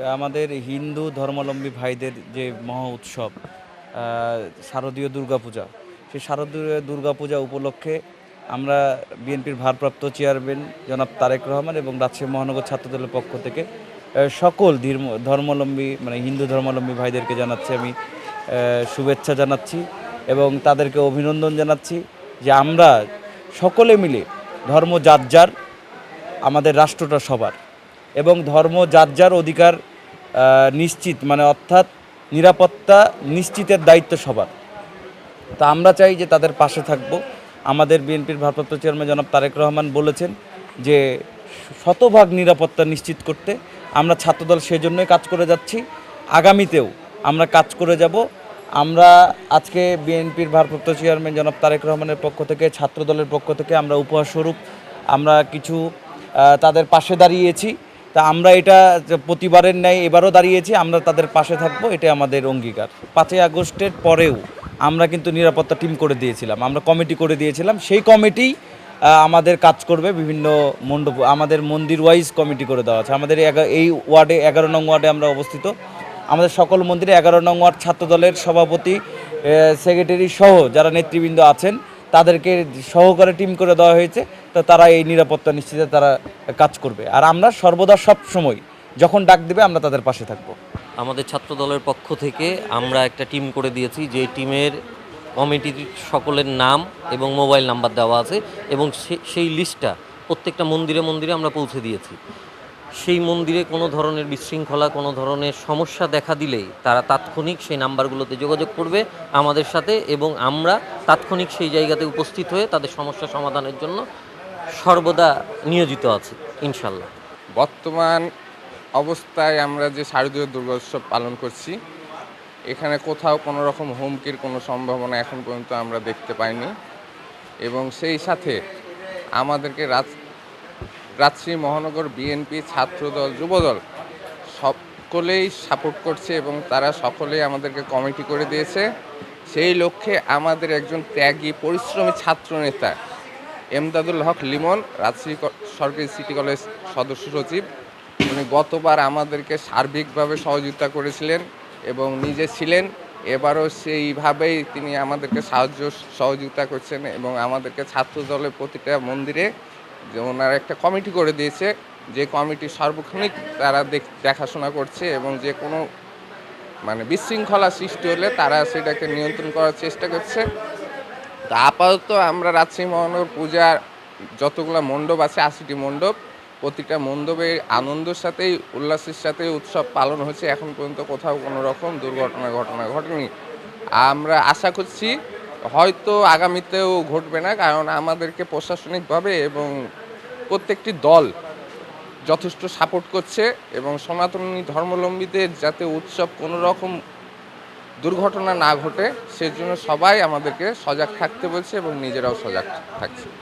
আমাদের হিন্দু ধর্মাবলম্বী ভাইদের যে মহা উৎসব শারদীয় দুর্গাপূজা, সেই শারদীয় দুর্গাপূজা উপলক্ষে আমরা বিএনপির ভারপ্রাপ্ত চেয়ারম্যান জনাব তারেক রহমান এবং রাজশাহী মহানগর ছাত্রদলের পক্ষ থেকে সকল ধীর্ম- ধর্মাবলম্বী মানে হিন্দু ধর্মাবলম্বী ভাইদেরকে জানাচ্ছি আমি শুভেচ্ছা জানাচ্ছি এবং তাদেরকে অভিনন্দন জানাচ্ছি যে আমরা সকলে মিলে ধর্ম যার আমাদের রাষ্ট্রটা সবার এবং ধর্ম যার অধিকার নিশ্চিত মানে অর্থাৎ নিরাপত্তা নিশ্চিতের দায়িত্ব সবার। তা আমরা চাই যে তাদের পাশে থাকব। আমাদের বিএনপির ভারপ্রাপ্ত চেয়ারম্যান জনাব তারেক রহমান বলেছেন যে শতভাগ নিরাপত্তা নিশ্চিত করতে আমরা ছাত্রদল সেজন্যই কাজ করে যাচ্ছি। আগামীতেও আমরা কাজ করে যাব। আমরা আজকে বিএনপির ভারপ্রাপ্ত চেয়ারম্যান জনাব তারেক রহমানের পক্ষ থেকে, ছাত্রদলের পক্ষ থেকে আমরা উপহারস্বরূপ আমরা কিছু তাদের পাশে দাঁড়িয়েছি। তা আমরা এটা প্রতিবারের ন্যায় এবারও দাঁড়িয়েছি, আমরা তাদের পাশে থাকব এটা আমাদের অঙ্গীকার। পাঁচই আগস্টের পরেও আমরা কিন্তু নিরাপত্তা টিম করে দিয়েছিলাম, আমরা কমিটি করে দিয়েছিলাম, সেই কমিটি আমাদের কাজ করবে বিভিন্ন মণ্ডপ, আমাদের মন্দির ওয়াইজ কমিটি করে দেওয়া আছে। আমাদের এই ওয়ার্ডে, এগারো নং ওয়ার্ডে আমরা অবস্থিত। আমাদের সকল মন্দিরে এগারো নং ওয়ার্ড ছাত্রদলের সভাপতি সেক্রেটারি সহ যারা নেতৃবৃন্দ আছেন, তাদেরকে সহকারে টিম করে দেওয়া হয়েছে। তো তারা এই নিরাপত্তা নিশ্চিতে তারা কাজ করবে। আর আমরা সর্বদা সব সময় যখন ডাক দেবে আমরা তাদের পাশে থাকব। আমাদের ছাত্র দলের পক্ষ থেকে আমরা একটা টিম করে দিয়েছি, যে টিমের কমিটির সকলের নাম এবং মোবাইল নাম্বার দেওয়া আছে এবং সেই লিস্টটা প্রত্যেকটা মন্দিরে মন্দিরে আমরা পৌঁছে দিয়েছি। সেই মন্দিরে কোনো ধরনের বিশৃঙ্খলা, কোনো ধরনের সমস্যা দেখা দিলেই তারা তাৎক্ষণিক সেই নাম্বারগুলোতে যোগাযোগ করবে আমাদের সাথে এবং আমরা তাৎক্ষণিক সেই জায়গাতে উপস্থিত হয়ে তাদের সমস্যা সমাধানের জন্য সর্বদা নিয়োজিত আছি, ইনশাল্লাহ। বর্তমান অবস্থায় আমরা যে শারদীয় দুর্গোৎসব পালন করছি, এখানে কোথাও কোনো রকম হুমকির কোনো সম্ভাবনা এখন পর্যন্ত আমরা দেখতে পাইনি এবং সেই সাথে আমাদেরকে রাজ রাজশাহী মহানগর বিএনপি ছাত্রদল, যুবদল সকলেই সাপোর্ট করছে এবং তারা সকলেই আমাদেরকে কমিটি করে দিয়েছে। সেই লক্ষ্যে আমাদের একজন ত্যাগী, পরিশ্রমী ছাত্রনেতা এমদাদুল হক লিমন, রাজশাহী সরকারি সিটি কলেজ সদস্য সচিব। উনি গতবার আমাদেরকে সার্বিকভাবে সহযোগিতা করেছিলেন এবং নিজে ছিলেন। এবারও সেইভাবেই তিনি আমাদেরকে সাহায্য সহযোগিতা করছেন এবং আমাদেরকে ছাত্র দলের প্রতিটা মন্দিরে যে ওনারা একটা কমিটি করে দিয়েছে, যে কমিটি সার্বক্ষণিক তারা দেখ- দেখাশোনা করছে এবং যে কোনো মানে বিশৃঙ্খলা সৃষ্টি হলে তারা সেটাকে নিয়ন্ত্রণ করার চেষ্টা করছে। তো আপাতত আমরা রাজশাহী মহানগর পূজার যতগুলো মণ্ডপ আছে, আশিটি মণ্ডপ, প্রতিটা মণ্ডপে আনন্দের সাথেই, উল্লাসের সাথে উৎসব পালন হচ্ছে। এখন পর্যন্ত কোথাও কোনো রকম দুর্ঘটনা, ঘটনা ঘটেনি। আমরা আশা করছি হয়তো আগামীতেও ঘটবে না, কারণ আমাদেরকে প্রশাসনিকভাবে এবং প্রত্যেকটি দল যথেষ্ট সাপোর্ট করছে এবং সনাতনী ধর্মলম্বীদের যাতে উৎসব কোনো রকম দুর্ঘটনা না ঘটে সেজন্য সবাই আমাদেরকে সজাগ থাকতে বলছে এবং নিজেরাও সজাগ থাকছে।